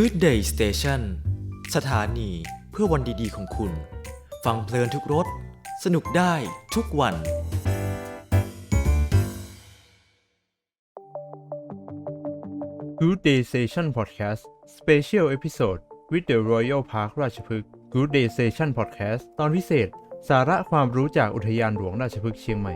Good Day Station สถานีเพื่อวันดีๆของคุณ ฟังเพลินทุกรถสนุกได้ทุกวัน Good Day Station Podcast Special Episode with the Royal Park ราชพฤกษ์ Good Day Station Podcast ตอนพิเศษ สาระความรู้จากอุทยานหลวงราชพฤกษ์เชียงใหม่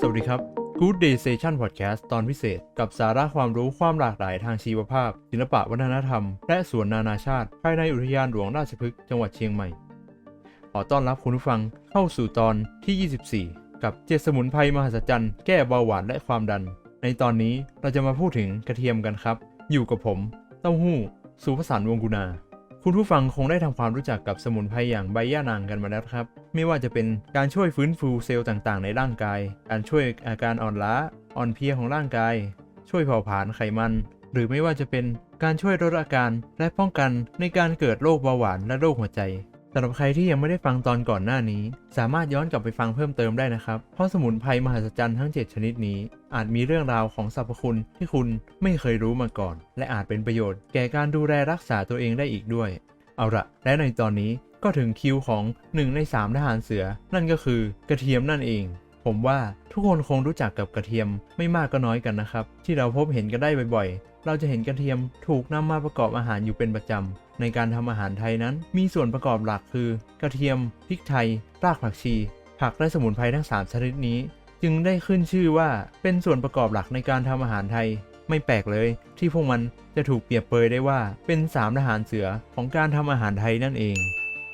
สวัสดีครับ Good Day Station Podcast ตอนพิเศษ กับสาระความรู้ความหลากหลายทางชีวภาพ ศิลปะวัฒนธรรม และสวนนานาชาติ ภายในอุทยานหลวงราชพฤกษ์จังหวัดเชียงใหม่ ขอต้อนรับคุณผู้ฟังเข้าสู่ตอนที่ 24 กับเจ็ดสมุนไพรมหัศจรรย์แก้เบาหวานและความดัน ในตอนนี้เราจะมาพูดถึงกระเทียมกันครับ อยู่กับผม เต้าหู้สุภสารวงกุณาคุณผู้ฟังคงได้ทำความรู้จักกับสมุนไพรอย่างใบย่านางกันมาแล้วครับ ไม่ว่าจะเป็นการช่วยฟื้นฟูเซลล์ต่างๆ ในร่างกาย การช่วยอาการอ่อนล้า อ่อนเพลียของร่างกาย ช่วยเผาผลาญไขมัน หรือไม่ว่าจะเป็นการช่วยลดอาการและป้องกันในการเกิดโรคเบาหวานและโรคหัวใจสำหรับใครที่ยังไม่ได้ฟังตอนก่อนหน้านี้ สามารถย้อนกลับไปฟังเพิ่มเติมได้นะครับ เพราะสมุนไพรมหัศจรรย์ทั้ง 7 ชนิดนี้ อาจมีเรื่องราวของสรรพคุณที่คุณไม่เคยรู้มาก่อน และอาจเป็นประโยชน์ แก่การดูแลรักษาตัวเองได้อีกด้วย เอาละและในตอนนี้ ก็ถึงคิวของ 1 ใน 3 ทหารเสือ นั่นก็คือกระเทียมนั่นเอง ผมว่าทุกคนคงรู้จักกับกระเทียมไม่มากก็น้อยกันนะครับ ที่เราพบเห็นกันได้บ่อยๆ เราจะเห็นกระเทียมถูกนำมาประกอบอาหารอยู่เป็นประจำในการทำอาหารไทยนั้น มีส่วนประกอบหลักคือ กระเทียมพริกไทยรากผักชี ผักและสมุนไพรทั้ง 3 ชนิดนี้ จึงได้ขึ้นชื่อว่าเป็นส่วนประกอบหลักในการทำอาหารไทยไม่แปลกเลยที่พวกมันจะถูกเปรียบเปรยได้ว่าเป็นสามทหารเสือของการทำอาหารไทยนั่นเอง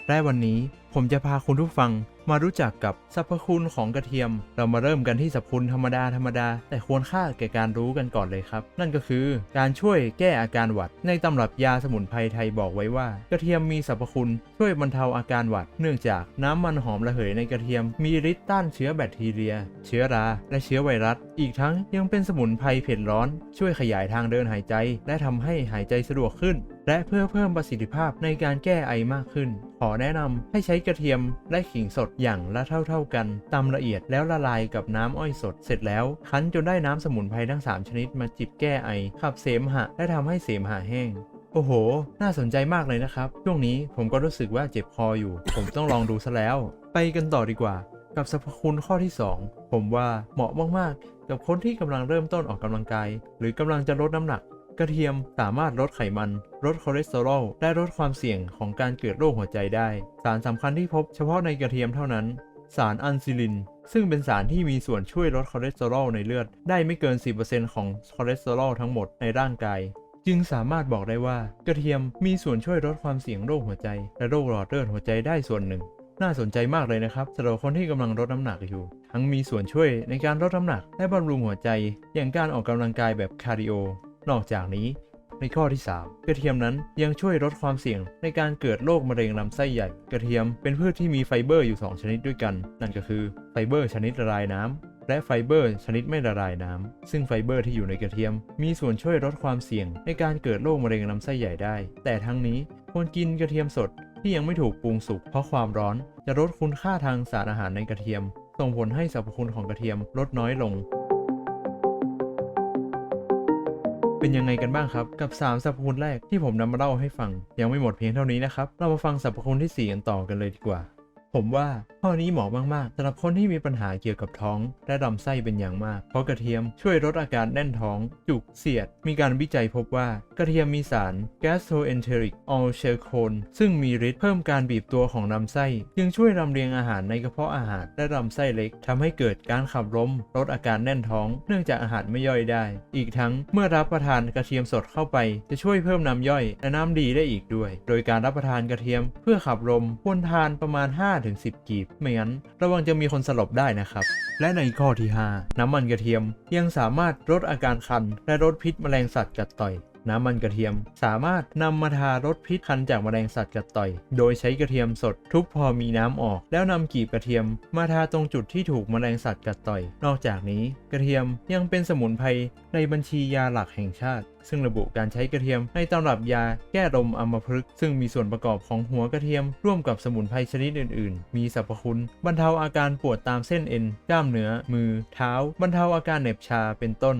และวันนี้ผมจะพาคุณผู้ฟัง มารู้จักกับสรรพคุณของกระเทียม เรามาเริ่มกันที่สรรพคุณธรรมดาธรรมดา แต่ควรค่าแก่การรู้กันก่อนเลยครับ นั่นก็คือการช่วยแก้อาการหวัด ในตำรับยาสมุนไพรไทยบอกไว้ว่า กระเทียมมีสรรพคุณช่วยบรรเทาอาการหวัด เนื่องจากน้ำมันหอมระเหยในกระเทียม มีฤทธิ์ต้านเชื้อแบคทีเรีย เชื้อรา และเชื้อไวรัส อีกทั้งยังเป็นสมุนไพรเผ็ดร้อน ช่วยขยายทางเดินหายใจ และทำให้หายใจสะดวกขึ้นและเพื่อเพิ่มประสิทธิภาพในการแก้ไอมากขึ้น ขอแนะนำให้ใช้กระเทียมและขิงสดอย่างละเท่าๆกันตำละเอียดแล้วละลายกับน้ำอ้อยสด เสร็จแล้ว คั้นจนได้น้ำสมุนไพรทั้ง 3 ชนิดมาจิบแก้ไอ ขับเสมหะ และทำให้เสมหะแห้งโอ้โห น่าสนใจมากเลยนะครับ ช่วงนี้ผมก็รู้สึกว่าเจ็บคออยู่ ผมต้องลองดูซะแล้ว ไปกันต่อดีกว่า กับสรรพคุณข้อที่ 2 ผมว่าเหมาะมากๆ กับคนที่กำลังเริ่มต้นออกกำลังกาย หรือกำลังจะลดน้ำหนัก กระเทียมสามารถลดไขมัน ลดคอเลสเตอรอล และลดความเสี่ยงของการเกิดโรคหัวใจได้ สารสำคัญที่พบเฉพาะในกระเทียมเท่านั้น สารอันซิลิน ซึ่งเป็นสารที่มีส่วนช่วยลดคอเลสเตอรอลในเลือด ได้ไม่เกิน 10%ของคอเลสเตอรอลทั้งหมดในร่างกาย จึงสามารถบอกได้ว่ากระเทียมมีส่วนช่วยลดความเสี่ยงโรคหัวใจ และโรคหลอดเลือดหัวใจได้ส่วนหนึ่ง น่าสนใจมากเลยนะครับสำหรับคนที่กำลังลดน้ำหนักอยู่ ทั้งมีส่วนช่วยในการลดน้ำหนัก และบำรุงหัวใจ อย่างการออกกำลังกายแบบคาร์ดิโอ นอกจากนี้ ในข้อที่ 3 กระเทียมนั้นยังช่วยลดความเสี่ยงในการเกิดโรคมะเร็งลำไส้ใหญ่ กระเทียมเป็นพืชที่มีไฟเบอร์อยู่ 2 ชนิดด้วยกัน นั่นก็คือไฟเบอร์ชนิดละลายน้ำและไฟเบอร์ชนิดไม่ละลายน้ำซึ่งไฟเบอร์ที่อยู่ในกระเทียม มีส่วนช่วยลดความเสี่ยงในการเกิดโรคมะเร็งลำไส้ใหญ่ได้ แต่ทั้งนี้ควรกินกระเทียมสดที่ยังไม่ถูกปรุงสุกเพราะความร้อนจะลดคุณค่าทางสารอาหารในกระเทียม ส่งผลให้สรรพคุณของกระเทียมลดน้อยลง เป็นยังไงกันบ้างครับ กับ 3สรรพคุณแรกที่ผมนำมาเล่าให้ฟัง ยังไม่หมดเพียงเท่านี้นะครับ เรามาฟังสรรพคุณที่ 4 กันต่อกันเลยดีกว่า ผมว่าข้อนี้เหมาะมากๆสำหรับคนที่มีปัญหาเกี่ยวกับท้อง และลำไส้เป็นอย่างมาก เพราะกระเทียมช่วยลดอาการแน่นท้อง จุกเสียด มีการวิจัยพบว่ากระเทียมมีสาร gastroenteric aldosterone ซึ่งมีฤทธิ์เพิ่มการบีบตัวของลำไส้ จึงช่วยลำเลียงอาหารในกระเพาะอาหารและลำไส้เล็กทำให้เกิดการขับลมลดอาการแน่นท้อง เนื่องจากอาหารไม่ย่อยได้ อีกทั้งเมื่อรับประทานกระเทียมสดเข้าไป จะช่วยเพิ่มน้ำย่อยและน้ำดีได้อีกด้วย โดยการรับประทานกระเทียมเพื่อขับลมควรทานประมาณ5-10 กีบ ไม่งั้น ระวังจะมีคนสลบได้นะครับ และในข้อที่ 5 น้ำมันกระเทียมยังสามารถลดอาการคัน และลดพิษแมลงสัตว์กัดต่อย น้ำมันกระเทียม สามารถนำมาทาลดพิษคันจากแมลงสัตว์กัดต่อย โดยใช้กระเทียมสดทุบพอมีน้ำออก แล้วนำกีบกระเทียม มาทาตรงจุดที่ถูกแมลงสัตว์กัดต่อย นอกจากนี้กระเทียมยังเป็นสมุนไพรในบัญชียาหลักแห่งชาติ ซึ่งระบุการใช้กระเทียมในตำรับยาแก้ลมอัมพฤกษ์ซึ่งมีส่วนประกอบของหัวกระเทียม ร่วมกับสมุนไพรชนิดอื่น ๆ มีสรรพคุณ บรรเทาอาการปวดตามเส้นเอ็นกล้ามเนื้อมือ เท้า บรรเทาอาการเหน็บชาเป็นต้น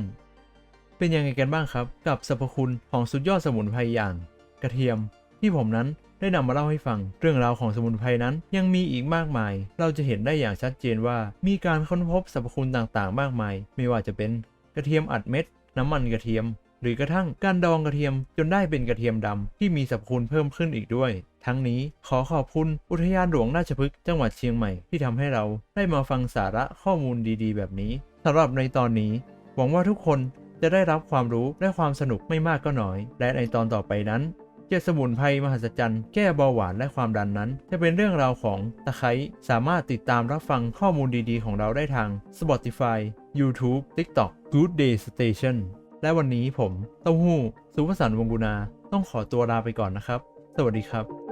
เป็นยังไงกันบ้างครับ กับสรรพคุณของสุดยอดสมุนไพรอย่าง กระเทียม ที่ผมนั้นได้นำมาเล่าให้ฟัง เรื่องราวของสมุนไพรนั้นยังมีอีกมากมาย เราจะเห็นได้อย่างชัดเจนว่า มีการค้นพบสรรพคุณต่างๆ มากมาย ไม่ว่าจะเป็นกระเทียมอัดเม็ด น้ำมันกระเทียม หรือกระทั่งการดองกระเทียมจนได้เป็นกระเทียมดำที่มีสรรพคุณเพิ่มขึ้นอีกด้วย ทั้งนี้ขอขอบคุณอุทยานหลวงราชพฤกษ์จังหวัดเชียงใหม่ที่ทำให้เราได้มาฟังสาระข้อมูลดีๆ แบบนี้สำหรับในตอนนี้ หวังว่าทุกคน จะได้รับความรู้และความสนุกไม่มากก็น้อย และในตอนต่อไปนั้นเจ็ดสมุนไพรมหัศจรรย์แก้เบาหวานและความดันนั้น จะเป็นเรื่องราวของตะไคร้สามารถติดตามรับฟังข้อมูลดีๆ ของเราได้ทาง Spotify YouTube TikTok Good Day Station และวันนี้ผมเต้าหู้สุภสันต์วงกุณาต้องขอตัวลาไปก่อนนะครับ สวัสดีครับ